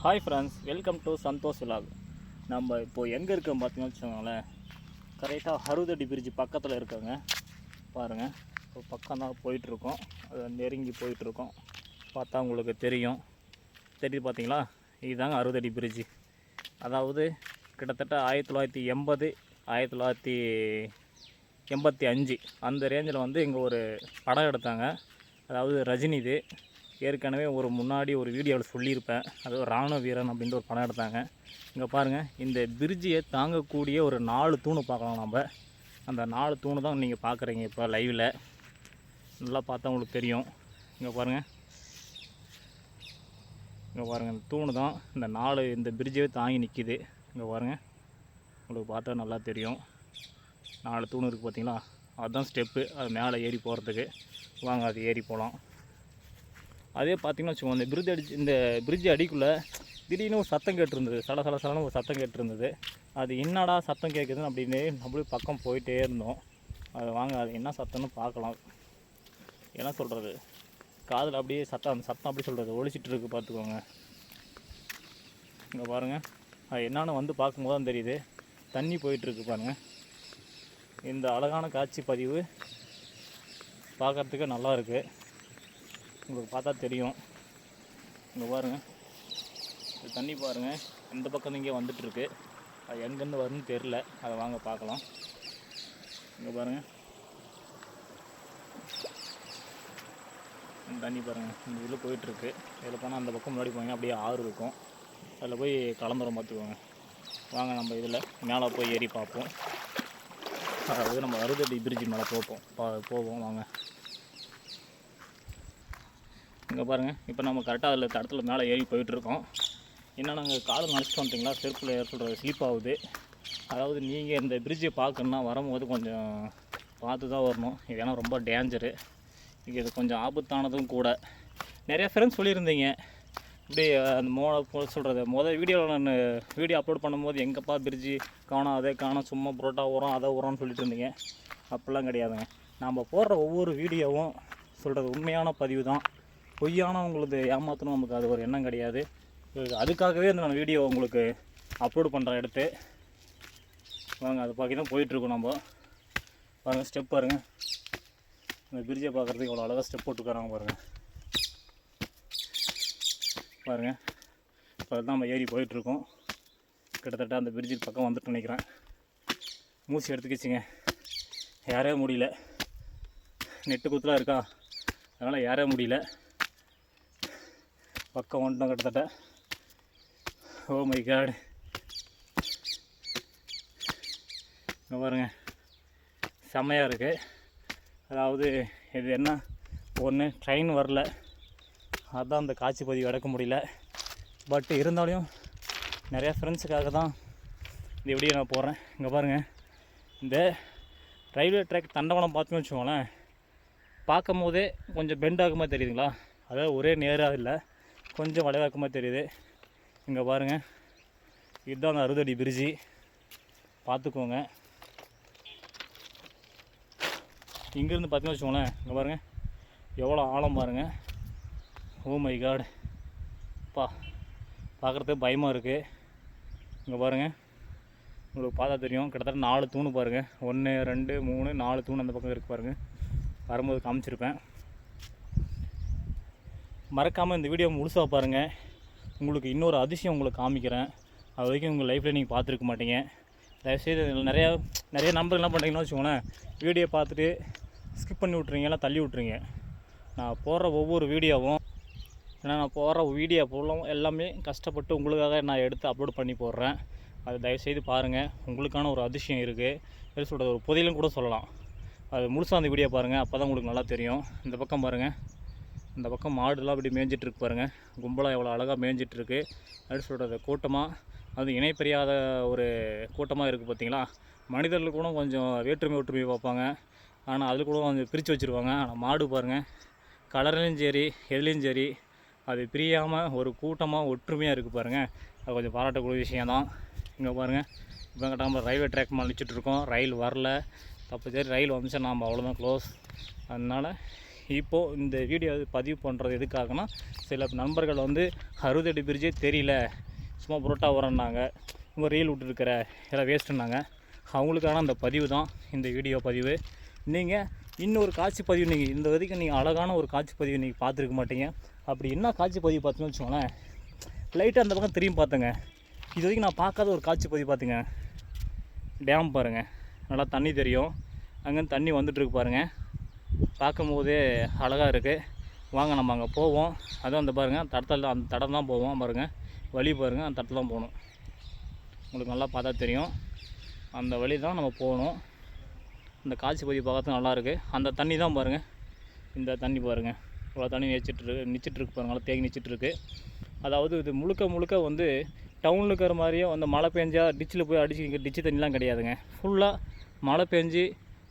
Hi friends welcome to Santhosh vlog நம்ம இப்போது எங்கே இருக்கோம் பார்த்தீங்கன்னு வச்சுக்கோங்களேன். கரெக்டாக அறுபதடி பிரிட்ஜ் பக்கத்தில் இருக்காங்க. பாருங்கள் இப்போ பக்கம் தான் போயிட்டுருக்கோம். அது நெருங்கி போயிட்டுருக்கோம். பார்த்தா உங்களுக்கு தெரியும். தெரியுது பார்த்தீங்களா? இதுதாங்க அறுபதடி பிரிட்ஜ் அதாவது கிட்டத்தட்ட ஆயிரத்தி தொள்ளாயிரத்தி எண்பது ஆயிரத்தி தொள்ளாயிரத்தி எண்பத்தி அஞ்சு. அந்த ரேஞ்சில் வந்து இங்கே ஒரு படம் எடுத்தாங்க. அதாவது ரஜினி இது ஏற்கனவே ஒரு முன்னாடி ஒரு வீடியோவில் சொல்லியிருப்பேன். அது ஒரு ராணுவ வீரன் அப்படின்ட்டு ஒரு படம் எடுத்தாங்க. இங்கே பாருங்கள் இந்த பிரிட்ஜியை தாங்கக்கூடிய ஒரு நாலு தூணு பார்க்கலாம் நம்ம அந்த நாலு தூணு தான் நீங்கள் பார்க்குறீங்க இப்போ லைவில் நல்லா பார்த்தா உங்களுக்கு தெரியும். இங்கே பாருங்கள் இங்கே பாருங்கள் இந்த தூணு தான் இந்த நாலு இந்த பிரிட்ஜே தாங்கி நிற்கிது இங்கே பாருங்கள் உங்களுக்கு பார்த்தா நல்லா தெரியும். நாலு தூணு இருக்குது பார்த்தீங்களா? அதுதான் ஸ்டெப்பு அது மேலே ஏறி போகிறதுக்கு வாங்க அது ஏறி போகலாம் அதே பார்த்தீங்கன்னா வச்சுக்கோங்க இந்த பிரிட்ஜ் அடிச்சு இந்த பிரிட்ஜ் அடிக்குள்ளே திடீர்னு ஒரு சத்தம் கேட்டிருந்தது. சல சல சலன்னு ஒரு சத்தம் கேட்டிருந்தது. அது என்னடா சத்தம் கேட்குதுன்னு அப்படின்னு அப்படியே பக்கம் போயிட்டே இருந்தோம். அது வாங்க அது என்ன சத்தம்னு பார்க்கலாம். என்ன சொல்கிறது காதில் அப்படியே சத்தம் அந்த சத்தம் அப்படி சொல்கிறது ஒழிச்சிட்டு இருக்கு பார்த்துக்கோங்க. இங்கே பாருங்கள் அது என்னன்னு வந்து பார்க்கும்போது தான் தெரியுது. தண்ணி போயிட்டுருக்கு பாருங்கள் இந்த அழகான காட்சி பதிவு பார்க்குறதுக்கு நல்லா இருக்குது உங்களுக்கு பார்த்தா தெரியும். இங்கே பாருங்கள் இந்த தண்ணி பாருங்கள் இந்த பக்கம் இங்கே வந்துட்டுருக்கு. அது எங்கேருந்து வரும்னு தெரில அதை வாங்க பார்க்கலாம். இங்கே பாருங்கள் தண்ணி பாருங்கள் இந்த இதில் போயிட்டுருக்கு. இதில் போனால் அந்த பக்கம் முன்னாடி போனீங்கன்னா அப்படியே ஆறு இருக்கும். அதில் போய் கலந்துரம் பார்த்துக்கோங்க. வாங்க நம்ம இதில் மேலே போய் ஏறி பார்ப்போம். அதாவது நம்ம அறுதடி பிரிட்ஜ் மேலே போப்போம். பா போவோம். வாங்க. இங்கே பாருங்கள் இப்போ நம்ம கரெக்டாக அதில் இடத்துல மேலே ஏறி போயிட்டுருக்கோம். என்ன நாங்கள் காலம் நினச்சிட்டு வந்துட்டிங்களா? செருப்பில் ஏற சொல்கிறது ஸ்லிப் ஆகுது. அதாவது நீங்கள் இந்த பிரிட்ஜை பார்க்கணுன்னா வரும்போது கொஞ்சம் பார்த்து தான் வரணும். இது ஏன்னா ரொம்ப டேஞ்சரு இது கொஞ்சம் ஆபத்தானதும் கூட. நிறையா ஃப்ரெண்ட்ஸ் சொல்லியிருந்தீங்க. இப்படி அந்த மோ சொல்கிறது மொதல் வீடியோவில் நான் வீடியோ அப்லோட் பண்ணும்போது எங்கேப்பா பிரிட்ஜி காணோம் அதே காணோம் சும்மா புரோட்டா உரம் அதை உரம்னு சொல்லிட்டு இருந்தீங்க. அப்படிலாம் கிடையாதுங்க. நம்ம போடுற ஒவ்வொரு வீடியோவும் சொல்கிறது உண்மையான பதிவு தான் பொய்யான உங்களுக்கு ஏமாற்றணும் நமக்கு அது ஒரு எண்ணம் கிடையாது. அதுக்காகவே அந்த நான் வீடியோ உங்களுக்கு அப்லோட் பண்ணுறேன் எடுத்து. வாங்க அதை பார்க்க தான் போயிட்டுருக்கோம் நம்ம. பாருங்கள் ஸ்டெப் பாருங்கள் இந்த பிரிட்ஜை பார்க்குறதுக்கு இவ்வளோ அழகாக ஸ்டெப் போட்டுக்கிறாங்க பாருங்கள் பாருங்கள் இப்போ தான் நம்ம ஏறி போயிட்டுருக்கோம். கிட்டத்தட்ட அந்த பிரிட்ஜுக்கு பக்கம் வந்துட்டு நினைக்கிறேன். மூச்சு எடுத்துக்கிச்சுங்க. யாரே முடியல. நெட்டு குத்துலாம் இருக்கா? அதனால் ஏற முடியல. பக்கம் வந்துட்டோம் கிட்டத்தட்ட. ஓ மை காடு இங்கே பாருங்க. செம்மையாக இருக்குது அதாவது இது என்ன? ஒன்று ட்ரெயின் வரல. அதுதான் அந்த காட்சி பதிவு எடுக்க முடியல. பட் இருந்தாலும் நிறையா ஃப்ரெண்ட்ஸுக்காக தான் இந்த எப்படியே நான் போகிறேன் இங்கே பாருங்கள் இந்த ரயில்வே ட்ராக் தண்டவனம் பார்த்தீங்கன்னு வச்சுக்கோங்களேன். பார்க்கும் போதே கொஞ்சம் பெண்ட் ஆகுமா தெரியுதுங்களா? அதாவது ஒரே நேராக இல்லை. கொஞ்சம் வளைவாக்கமாக தெரியுது. இங்கே பாருங்கள் இதுதான் அந்த அறுதடி பிரிட்ஜி. பார்த்துக்கோங்க. இங்கேருந்து பார்த்தீங்கன்னு வச்சுக்கோங்களேன். இங்கே பாருங்கள் எவ்வளோ ஆழம் பாருங்கள் ஓ மை காடு. பா பார்க்குறதுக்கு பயமாக இருக்குது இங்கே பாருங்கள் உங்களுக்கு பார்த்தா தெரியும். கிட்டத்தட்ட நாலு தூணு பாருங்கள் ஒன்று ரெண்டு மூணு நாலு தூணு அந்த பக்கம் இருக்குது பாருங்கள் வரும்போது காமிச்சிருப்பேன். மறக்காமல் இந்த வீடியோ முழுசாக பாருங்கள் உங்களுக்கு இன்னொரு அதிசயம் உங்களுக்கு காமிக்கிறேன். அது வரைக்கும் உங்கள் லைஃப்பில் நீங்கள் பார்த்துருக்க மாட்டீங்க. தயவுசெய்து இதில் நிறையா நிறைய நம்பர் என்ன பண்ணுறீங்கன்னு வச்சுக்கோங்களேன். வீடியோ பார்த்துட்டு ஸ்கிப் பண்ணி விட்றீங்க எல்லாம் தள்ளி விட்றீங்க நான் போடுற ஒவ்வொரு வீடியோவும் ஏன்னா நான் போடுற வீடியோ ஃபுல்லும் எல்லாமே கஷ்டப்பட்டு உங்களுக்காக நான் எடுத்து அப்லோட் பண்ணி போடுறேன். அது தயவுசெய்து பாருங்கள் உங்களுக்கான ஒரு அதிசயம் இருக்குது எப்படி சொல்கிறது ஒரு புதையலும் கூட சொல்லலாம். அது முழுசாக அந்த வீடியோ பாருங்கள் அப்போ தான் உங்களுக்கு நல்லா தெரியும். இந்த பக்கம் பாருங்கள் இந்த பக்கம் மாடுலாம் அப்படி மேய்ஞ்சிட்ருக்கு பாருங்கள் கும்பலாக எவ்வளோ அழகாக மேய்ஞ்சிட்ருக்கு. அப்படின்னு சொல்கிறது கூட்டமாக அது இணைப்பெரியாத ஒரு கூட்டமாக இருக்குது பார்த்தீங்களா மனிதர்கள் கூட கொஞ்சம் வேற்றுமை ஒற்றுமை பார்ப்பாங்க. ஆனால் அதில் கூட கொஞ்சம் பிரித்து வச்சுருவாங்க ஆனால் மாடு பாருங்கள் கலர்லேயும் சரி எதுலேயும் சரி அது பிரியாமல் ஒரு கூட்டமாக ஒற்றுமையாக இருக்குது பாருங்கள் அது கொஞ்சம் பாராட்டக்கூடிய விஷயந்தான் இங்கே பாருங்கள் இப்போ நம்ம ரயில்வே ட்ராக் மேலே இருக்கோம். ரயில் வரல. தப்பு சரி ரயில் வந்துச்சு நாம் அவ்வளோதான் க்ளோஸ் அதனால் இப்போது இந்த வீடியோ பதிவு பண்ணுறது எதுக்காகனா சில நண்பர்கள் வந்து அறுபத்தெட்டு பிரிட்ஜே தெரியல சும்மா புரோட்டா வரேன்னாங்க சும்மா ரீல் விட்டுருக்கிற எல்லாம் வேஸ்ட்டுன்னாங்க அவங்களுக்கான அந்த பதிவு தான் இந்த வீடியோ பதிவு. நீங்கள் இன்னொரு காட்சி பதிவு நீங்கள் இந்த வரைக்கும் நீங்கள் அழகான ஒரு காட்சி பதிவு நீங்கள் பார்த்துருக்க மாட்டீங்க. அப்படி என்ன காட்சி பதிவு பார்த்தீங்கன்னு வச்சுக்கோங்களேன் லைட்டாக அந்த பக்கம் திரும்பி பார்த்தேங்க. இது வரைக்கும் நான் பார்க்காத ஒரு காட்சி பதிவு பார்த்துங்க. டேம் பாருங்கள் நல்லா தண்ணி தெரியும். அங்கேருந்து தண்ணி வந்துட்டுருக்கு பாருங்கள் பார்க்கும்போதே அழகாக இருக்குது வாங்க நம்ம அங்கே போவோம். அதுவும் அந்த பாருங்கள் தடத்தில் அந்த தடம் தான் போவோம். பாருங்கள் வழி பாருங்கள் அந்த தடத்தில் தான் போகணும். உங்களுக்கு நல்லா பார்த்தா தெரியும். அந்த வழி தான் நம்ம போகணும். அந்த காட்சி பதிவு பார்க்கறது நல்லாயிருக்கு அந்த தண்ணி தான் பாருங்கள் இந்த தண்ணி பாருங்கள் இவ்வளோ தண்ணி நிச்சிட்ருக்கு நிச்சிட்ருக்கு பாருங்கள் நல்லா தேங்கி நிச்சிட்ருக்கு அதாவது இது முழுக்க முழுக்க வந்து டவுனில் இருக்கிற மாதிரியே அந்த மழை பெஞ்சா டிச்சில் போய் அடிச்சு டிச்சு தண்ணிலாம் கிடையாதுங்க. ஃபுல்லாக மழை பெஞ்சு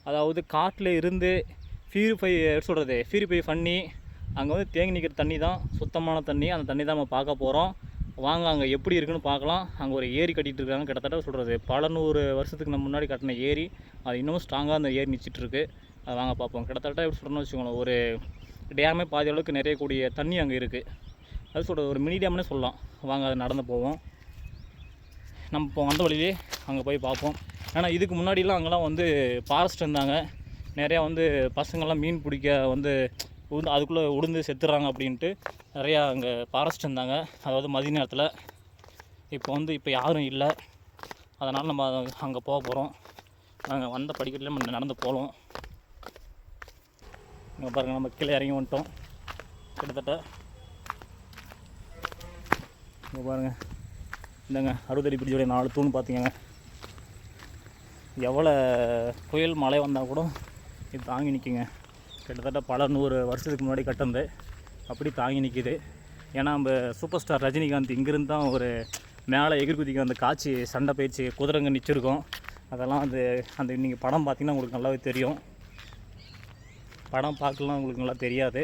அதாவது காட்டில் இருந்து பியூரிஃபை எப்படி சொல்கிறது பியூரிஃபை பண்ணி அங்கே வந்து தேங்கி நிற்கிற தண்ணி தான் சுத்தமான தண்ணி. அந்த தண்ணி தான் நம்ம பார்க்க போகிறோம் வாங்க அங்கே எப்படி இருக்குன்னு பார்க்கலாம். அங்கே ஒரு ஏரி கட்டிகிட்டு இருக்காங்க கிட்டத்தட்ட சொல்கிறது பல நூறு வருஷத்துக்கு நம்ம முன்னாடி கட்டின ஏரி அது இன்னமும் ஸ்ட்ராங்காக அந்த ஏரி நிச்சிட்ருக்கு அதை வாங்க பார்ப்போம். கிட்டத்தட்ட எப்படி சொல்கிறோன்னு வச்சுக்கோங்களேன் ஒரு டேமே பாதி அளவுக்கு நிறைய கூடிய தண்ணி அங்கே இருக்குது அது சொல்கிறது ஒரு மினி டேம்னே சொல்லலாம். வாங்க அது நடந்து போவோம். நம்ம இப்போ வந்த வழியிலே அங்கே போய் பார்ப்போம். ஏன்னா இதுக்கு முன்னாடிலாம் அங்கெல்லாம் வந்து ஃபாரஸ்ட் இருந்தாங்க. நிறையா வந்து பசங்கள்லாம் மீன் பிடிக்க வந்து உந்து அதுக்குள்ளே உளுந்து செத்துறாங்க அப்படின்ட்டு நிறையா அங்கே ஃபாரஸ்ட் இருந்தாங்க. அதாவது மதிய நேரத்தில். இப்போ வந்து இப்போ யாரும் இல்லை. அதனால் நம்ம அங்கே போக போகிறோம் நாங்கள் வந்த படிக்கட்டில் நம்ம நடந்து போகலாம். இங்கே பாருங்கள் நம்ம கீழே இறங்கி வந்துட்டோம். கிட்டத்தட்ட. இங்கே பாருங்கள் இந்தங்க அறுபத்தடி பிடிச்சோடைய நாலு தூண் பார்த்தீங்க எவ்வளோ புயல் மழை வந்தால் கூட இது தாங்கி நிற்குங்க கிட்டத்தட்ட பல நூறு வருஷத்துக்கு முன்னாடி கட்டினது. அப்படி தாங்கி நிற்கிது ஏன்னா நம்ம சூப்பர் ஸ்டார் ரஜினிகாந்த் இங்கேருந்து தான் ஒரு மேலே எகிர்குதிக்கு அந்த காட்சி சண்டை பயிற்சி குதிரைங்க நிச்சிருக்கோம். அதெல்லாம் அந்த அந்த நீங்கள் படம் பார்த்தீங்கன்னா உங்களுக்கு நல்லாவே தெரியும். படம் பார்க்கலாம் உங்களுக்கு நல்லா தெரியாது.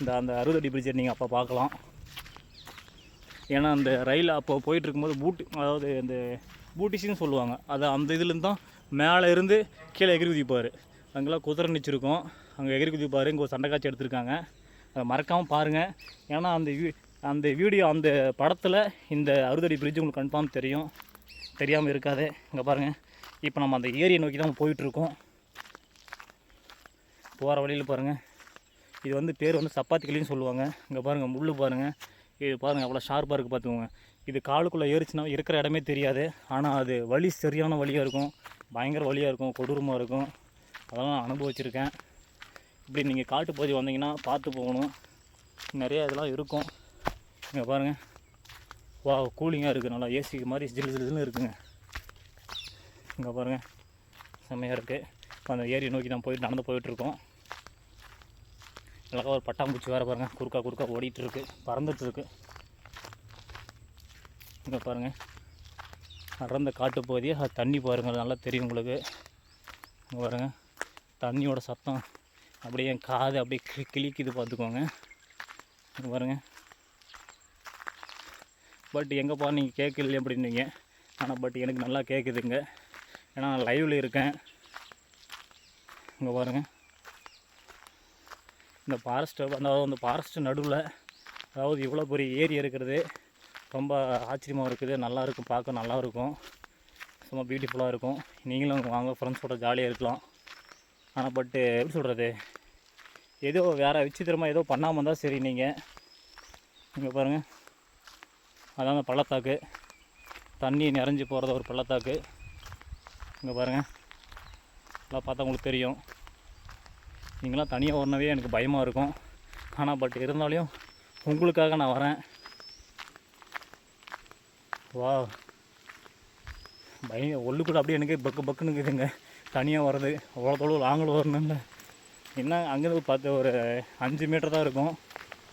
இந்த அந்த அறுபதடி பிரிட்ஜை நீங்கள் அப்போ பார்க்கலாம். ஏன்னா அந்த ரயில் அப்போ போயிட்டுருக்கும்போது பூட்டி அதாவது இந்த பூட்டிஷின்னு சொல்லுவாங்க. அது அந்த இதுலேருந்து தான் மேலே இருந்து கீழே எகிரி குதிப்பார். அங்கெல்லாம் குதிரை நிச்சிருக்கோம். அங்கே எகிரி குதிப்பார் இங்கே ஒரு சண்டை காட்சி எடுத்திருக்காங்க. அதை மறக்காமல் பாருங்கள் ஏன்னா அந்த வீ அந்த வீடியோ அந்த படத்தில் இந்த அறுதடி பிரிட்ஜ் உங்களுக்கு கன்ஃபார்ம் தெரியும். தெரியாமல் இருக்காது. இங்கே பாருங்கள் இப்போ நம்ம அந்த ஏரியை நோக்கி தான் போயிட்டுருக்கோம். போகிற வழியில் பாருங்கள் இது வந்து பேர் வந்து சப்பாத்தி கிளின்னு சொல்லுவாங்க. இங்கே பாருங்கள் முள் பாருங்கள் இது பாருங்கள் அவ்வளோ ஷார்ப்பாக இருக்குது பார்த்துக்கோங்க இது காலுக்குள்ளே ஏறிச்சுன்னா இருக்கிற இடமே தெரியாது. ஆனால் அது வலி சரியான வழியாக இருக்கும். பயங்கர வலியாக இருக்கும். கொடூரமாக இருக்கும். அதெல்லாம் நான் அனுபவிச்சிருக்கேன். இப்படி நீங்கள் காட்டு பகுதி வந்தீங்கன்னா பார்த்து போகணும். நிறைய இதெல்லாம் இருக்கும். இங்கே பாருங்கள் வா கூலிங்காக இருக்குது நல்லா ஏசி மாதிரி ஜில்லு ஜில்லுன்னு இருக்குங்க. இங்கே பாருங்கள் செம்மையாக இருக்குது இப்போ அந்த ஏரியை நோக்கி நான் போயிட்டு நடந்து போயிட்டுருக்கோம். அழகாக ஒரு பட்டாம்பூச்சி வேறு பாருங்கள் குறுக்கா குறுக்கா ஓடிட்டுருக்கு. இருக்கு இங்கே பாருங்கள் அடர்ந்த காட்டு பகுதியை அது தண்ணி பாருங்கள் நல்லா தெரியும் உங்களுக்கு. இங்கே பாருங்கள் தண்ணியோட சத்தம். அப்படியே என் காது அப்படியே கி- கிழிக்குது பார்த்துக்கோங்க. பாருங்கள் பட் எங்கேப்பா நீங்கள் கேட்கல அப்படின்னீங்க. ஆனால் பட் எனக்கு நல்லா கேட்குதுங்க. ஏன்னா நான் லைவில் இருக்கேன். இங்கே பாருங்கள் இந்த ஃபாரஸ்ட்டு அதாவது அந்த ஃபாரஸ்ட்டு நடுவில் அதாவது இவ்வளோ பெரிய ஏரி இருக்கிறது ரொம்ப ஆச்சரியமாக இருக்குது. நல்லா இருக்கும் பார்க்க நல்லா இருக்கும். சும்மா பியூட்டிஃபுல்லாக இருக்கும். நீங்களும் வாங்க ஃப்ரெண்ட்ஸோட ஜாலியாக இருக்கலாம். ஆனால் பட்டு எப்படி சொல்கிறது ஏதோ வேறு விசித்திரமாக ஏதோ பண்ணாமல் இருந்தால் சரி நீங்கள் இங்கே பாருங்கள் அதான் அந்த பள்ளத்தாக்கு. தண்ணி நிறைஞ்சு போகிறத ஒரு பள்ளத்தாக்கு. இங்கே பாருங்கள் எல்லாம் பார்த்தா உங்களுக்கு தெரியும். நீங்களாம் தனியாக வரனவே எனக்கு பயமாக இருக்கும். ஆனால் பட் இருந்தாலும் உங்களுக்காக நான் வரேன். வா. பயம் ஒல்லு கூட அப்படியே எனக்கு பக்கு பக்குன்னு இருக்குதுங்க. தனியாக வர்றது அவ்வளோ தொழில் லாங்கில் வரணும்ல. என்ன அங்கேருந்து பார்த்து ஒரு அஞ்சு மீட்டர் தான் இருக்கும்.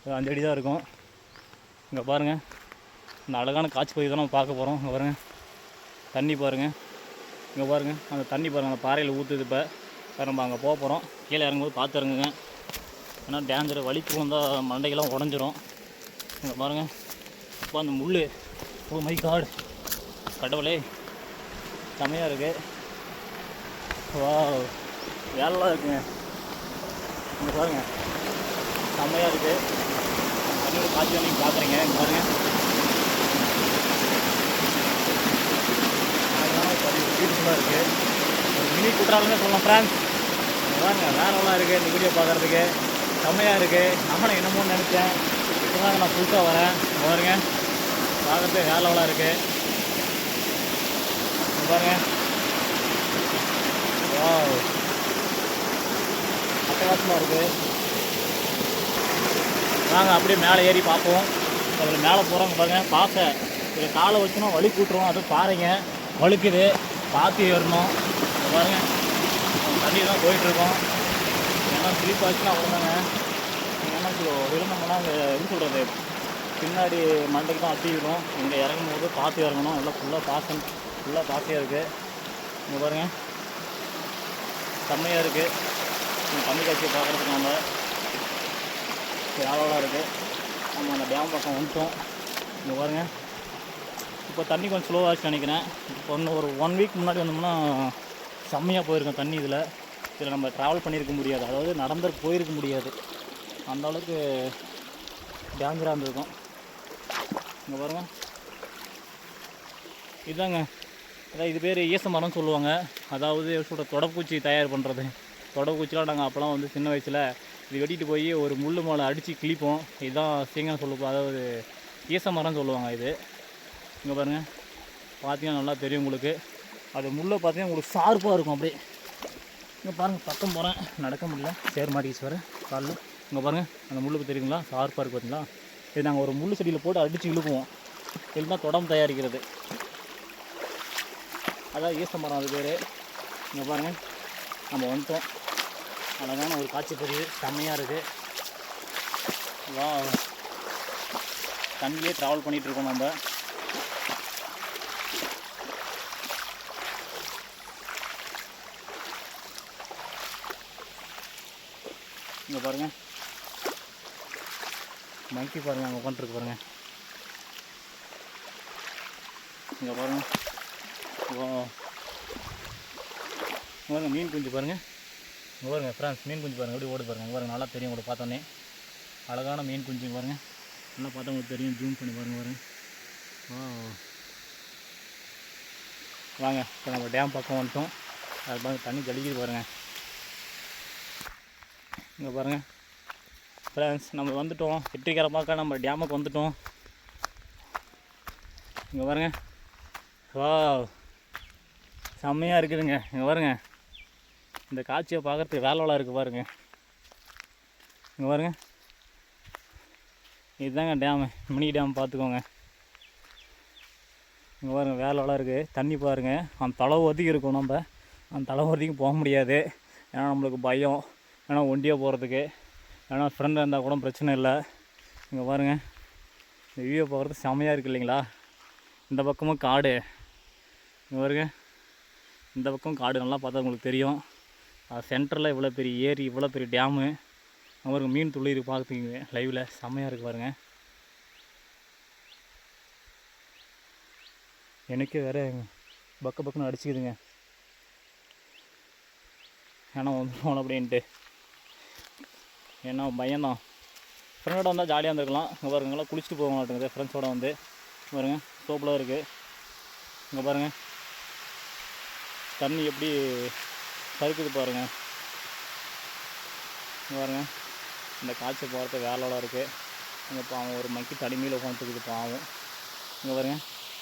ஒரு அஞ்சு அடி தான் இருக்கும். இங்கே பாருங்கள் இந்த அழகான காட்சி பகுதி தான் நம்ம பார்க்க போகிறோம் இங்கே பாருங்கள் தண்ணி பாருங்கள் இங்கே பாருங்கள் அந்த தண்ணி பாருங்கள் அந்த பாறையில் ஊற்றுது இப்போ. இப்போ நம்ம அங்கே போக போகிறோம் கீழே இறங்கும்போது பார்த்து இறங்குங்க. ஏன்னா டேஞ்சர் வலிக்கு வந்தால் மண்டைக்கெல்லாம் உடஞ்சிரும். இங்கே பாருங்கள் இப்போ அந்த முள் ஓ மை காடு கடவுளே. செமையாக இருக்குது வா வேலைலாம் இருக்குங்க. இங்கே பாருங்கள் செம்மையாக இருக்குது கண்ணில் காட்சி நீங்கள் பார்க்குறீங்க இங்கே பாருங்கள் பியூட்டிஃபுல்லாக இருக்குது ஒரு மினி குற்றாலமே சொல்லலாம் ஃப்ரான்ஸ் பாருங்க வேலைலாம் இருக்குது இந்த வீடியோ பார்க்குறதுக்கு செம்மையாக இருக்குது நம்மளும் என்னமோ நினச்சேன். இப்போ நான் புதுசாக வரேன். பாருங்க. பார்க்குறதுக்கு வேலைலாம் இருக்குது பாருங்கள் அட்டகாசமாக இருக்குது நாங்கள் அப்படியே மேலே ஏறி பார்ப்போம். அதில் மேலே போகிறாங்க பாருங்கள் பாசை. இது காலை வச்சுனா வலி கூட்டுருவோம் அது பாருங்க வழுக்குது. பார்த்து ஏறணும். இங்க பாருங்க. தண்ணி தான் போயிட்டுருக்கோம். ஏன்னா ஸ்லீப் ஆச்சுன்னா அவ்வளோதாங்க ஏன்னா விழுந்தோம்னா அந்த என்ன சொல்கிறது பின்னாடி மண்டைக்கு தான் அட்டிக்கிறோம் இங்கே இறங்கும் போது பார்த்து இறங்கணும் எல்லாம் ஃபுல்லாக பாசன் ஃபுல்லாக பாசியாக இருக்குது இங்கே பாருங்க. செம்மையாக இருக்குது தண்ணி காட்சியை பார்க்குறதுக்கு நம்ம வேலைலாம் இருக்குது நம்ம அந்த டேம் பக்கம் வந்துட்டோம். இங்கே பாருங்கள் இப்போ தண்ணி கொஞ்சம் ஸ்லோவாச்சு நினைக்கிறேன். இப்போ ஒன்று ஒரு ஒன் வீக் முன்னாடி வந்தோம்னா செம்மையாக போயிருக்கோம் தண்ணி இதில். இதில் நம்ம ட்ராவல் பண்ணியிருக்க முடியாது. அதாவது நடந்து போயிருக்க முடியாது. அந்த அளவுக்கு டேஞ்சராக இருந்திருக்கும். இங்கே பாருங்க. இதாங்க அதான் இது பேர் ஈச மரம்னு சொல்லுவாங்க. அதாவது சொல்கிற தொடப்பூச்சி தயார் பண்ணுறது தொடப்பூச்சிலாம் நாங்கள் அப்போலாம் வந்து சின்ன வயசில் இது வெட்டிட்டு போய் ஒரு முள் மேலே அடித்து கிழிப்போம். இதுதான் சீங்கன்னு சொல்லுவோம் அதாவது ஈச மரம்னு சொல்லுவாங்க இது. இங்கே பாருங்கள் பார்த்தீங்கன்னா நல்லா தெரியும் உங்களுக்கு. அது முள்ளை பார்த்தீங்கன்னா உங்களுக்கு ஷார்ப்பாக இருக்கும் அப்படியே. இங்கே பாருங்கள் பக்கம் போகிறேன் நடக்க முடியல. சேர் மாட்டிக்கிச்சு வர காலில். இங்கே பாருங்கள் அந்த முள்ளுக்கு தெரியுங்களா ஷார்ப்பாக இருக்கு பார்த்தீங்களா இது நாங்கள் ஒரு முள் செடியில் போட்டு அடித்து இழுக்குவோம். இதுதான் தொடம் தயாரிக்கிறது. அதான் ஈச மரம் அது பேர். இங்கே பாருங்கள் நம்ம வந்துட்டோம். அழகான ஒரு காட்சி பதிவு. செம்மையாக இருக்குது வா தண்ணியே ட்ராவல் பண்ணிகிட்டு இருக்கோம் நம்ம. இங்கே பாருங்க. மங்கி பாருங்க அங்கே உட்காந்துருக்கு பாருங்கள் இங்கே பாருங்கள் பாருங்க. மீன் குஞ்சு பாருங்க. இங்கே பாருங்க ஃப்ரான்ஸ் மீன் குஞ்சு பாருங்க. எப்படி ஓடு பாருங்க. பாருங்கள் பாருங்க நல்லா தெரியும் உங்களுக்கு பார்த்தோன்னே. அழகான மீன் குஞ்சு பாருங்கள் பாருங்க. நல்லா பார்த்தா உங்களுக்கு தெரியும். ஜூம் பண்ணி பாருங்க பாருங்க. வாங்க இப்போ நம்ம டேம் பக்கம் வந்துட்டோம். அது பாருங்க தண்ணி தெளிக்கிது பாருங்க. இங்கே பாருங்க. ஃப்ரெண்ட்ஸ் நம்ம வந்துட்டோம். வெற்றிகர பார்க்க நம்ம டேமுக்கு வந்துட்டோம். இங்கே பாருங்க. வா செம்மையாக இருக்குதுங்க. இங்கே பாருங்க. இந்த காட்சியை பார்க்குறதுக்கு வேலைலாம் இருக்குது பாருங்க. இங்கே பாருங்க. இதுதாங்க டேமு மினி டேம் பார்த்துக்கோங்க. இங்கே பாருங்க வேலைலாம் இருக்குது தண்ணி பாருங்க. அந்த தளவு ஒதுக்கி இருக்கும் நம்ம. அந்த தளவு வரைக்கும் போக முடியாது. ஏன்னா நம்மளுக்கு பயம். ஏன்னா ஒண்டியாக போகிறதுக்கு ஏன்னா ஃப்ரெண்ட் இருந்தால் கூட பிரச்சனை இல்லை. இங்கே பாருங்கள் இந்த வியூவை பார்க்குறது செமையாக இருக்குது இல்லைங்களா? இந்த பக்கமும் காடு. இங்கே பாருங்க. இந்த பக்கம் காடு நல்லா பார்த்தா உங்களுக்கு தெரியும். அது சென்டரில் இவ்வளோ பெரிய ஏரி இவ்வளோ பெரிய டேமு அவருக்கு மீன் துள்ளி இருக்கு பார்த்துக்கிங்க லைவில் செம்மையாக இருக்குது பாருங்க. எனக்கே வேறு பக்க பக்கன்னு அடிச்சுக்குதுங்க. ஏன்னா வந்துடும் அப்படின்ட்டு. ஏன்னா பையன்தான். ஃப்ரெண்டோட வந்தால் ஜாலியாக இருந்திருக்கலாம். இங்கே பாருங்க குளிச்சுட்டு போக மாட்டேங்குது ஃப்ரெண்ட்ஸோட வந்து. பாருங்கள் சோப்பில் இருக்குது இங்கே பாருங்கள் தண்ணி எப்படி சறுக்குது பாருங்க. பாருங்கள் இந்த காய்ச்சல் போகிறது வேலோட இருக்குது இங்கே பாவம் ஒரு மணிக்கு தனிமையில் உட்காந்துருக்குது பாவம். இங்கே பாருங்க.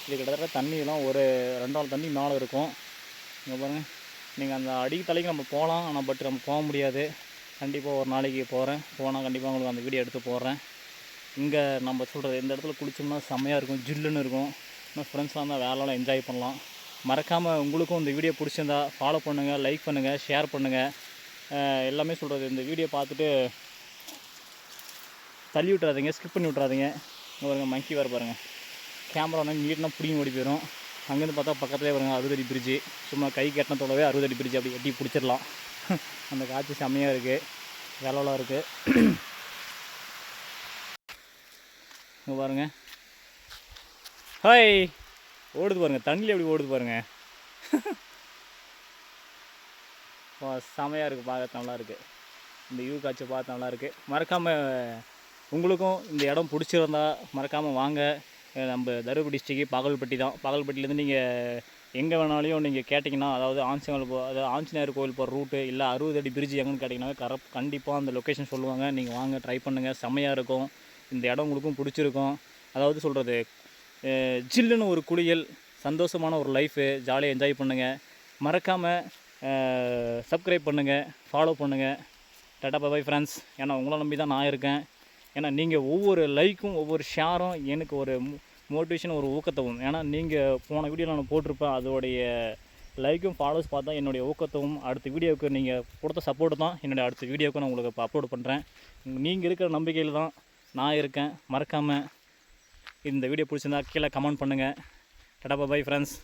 இது கிட்டத்தட்ட தண்ணியெல்லாம் ஒரு ரெண்டாவது தண்ணி மேலே இருக்கும். இங்கே பாருங்கள் நீங்கள் அந்த அடி தலைக்கு நம்ம போகலாம். ஆனால் பட் நம்ம போக முடியாது. கண்டிப்பாக ஒரு நாளைக்கு போகிறேன் போனால் கண்டிப்பாக உங்களுக்கு அந்த வீடியோ எடுத்து போடுறேன். இங்கே நம்ம சொல்கிறது இந்த இடத்துல குளிச்சோம்னா செம்மையாக இருக்கும். ஜில்லுன்னு இருக்கும். இன்னும் ஃப்ரெண்ட்ஸாக இருந்தால் வேலைலாம் என்ஜாய் பண்ணலாம். மறக்காமல் உங்களுக்கும் இந்த வீடியோ பிடிச்சிருந்தா ஃபாலோ பண்ணுங்கள் லைக் பண்ணுங்கள் ஷேர் பண்ணுங்கள் எல்லாமே சொல்கிறது இந்த வீடியோ பார்த்துட்டு தள்ளி விட்றாதீங்க ஸ்கிப் பண்ணி விட்றாதீங்க பாருங்க மங்கி வர பாருங்கள் கேமரா ஒன்று நீட்னா பிடிங்கி ஓடி போயிடும் அங்கேருந்து பார்த்தா பக்கத்துலேயே பாருங்க அறுபதடி பிரிட்ஜு சும்மா கை கட்டினத்தோடவே தொலைவே அறுபதடி பிரிட்ஜ் அப்படி எட்டி பிடிச்சிடலாம். அந்த காட்சி செம்மையாக இருக்குது வேலைலாம் இருக்குது இங்கே பாருங்க. ஹாய் ஓடுது பாருங்கள் தண்ணியில் எப்படி ஓடுது பாருங்கள் வா செமையாக இருக்குது பார்க்க நல்லா இருக்குது இந்த வியூ காட்சி பார்த்து நல்லாயிருக்கு மறக்காமல் உங்களுக்கும் இந்த இடம் பிடிச்சிருந்தா மறக்காமல் வாங்க. நம்ம தருமபுரி டிஸ்ட்ரிக்கு பாகல்பட்டி தான். பாகல்பட்டிலேருந்து நீங்கள் எங்கே வேணாலையும் நீங்கள் கேட்டிங்கன்னா அதாவது ஆஞ்சநேயர் போ அதாவது ஆஞ்சநேயர் கோயில் போகிற ரூட்டு இல்லை அறுபது அடி பிரிட்ஜ் எங்கன்னு கேட்டிங்கன்னா கரெக்ட் கண்டிப்பாக அந்த லொக்கேஷன் சொல்லுவாங்க. நீங்கள் வாங்க ட்ரை பண்ணுங்கள் செம்மையாக இருக்கும். இந்த இடம் உங்களுக்கும் பிடிச்சிருக்கும். அதாவது சொல்கிறது ஜில்லுன்னு ஒரு குளியல் சந்தோஷமான ஒரு லைஃபு ஜாலியாக என்ஜாய் பண்ணுங்கள் மறக்காமல் சப்ஸ்கிரைப் பண்ணுங்கள் ஃபாலோ பண்ணுங்கள் டாட்டா பை ஃப்ரெண்ட்ஸ் ஏன்னா உங்களை நம்பி தான் நான் இருக்கேன். ஏன்னா நீங்கள் ஒவ்வொரு லைக்கும் ஒவ்வொரு ஷேரும் எனக்கு ஒரு மோட்டிவேஷன் ஒரு ஊக்கத்தவும் ஏன்னா நீங்கள் போன வீடியோவில் நான் போட்டிருப்பேன் அதோடைய லைக்கும் ஃபாலோஸ் பார்த்தா என்னுடைய ஊக்கத்தவும் அடுத்த வீடியோவுக்கு நீங்கள் கொடுத்த சப்போர்ட் தான் என்னுடைய அடுத்த வீடியோவுக்கு நான் உங்களுக்கு இப்போ அப்லோட் பண்ணுறேன் நீங்கள் இருக்கிற நம்பிக்கையில் தான் நான் இருக்கேன். மறக்காமல் இந்த வீடியோ பிடிச்சிருந்தா கீழே கமெண்ட் பண்ணுங்கள் டாடா பை ஃப்ரெண்ட்ஸ்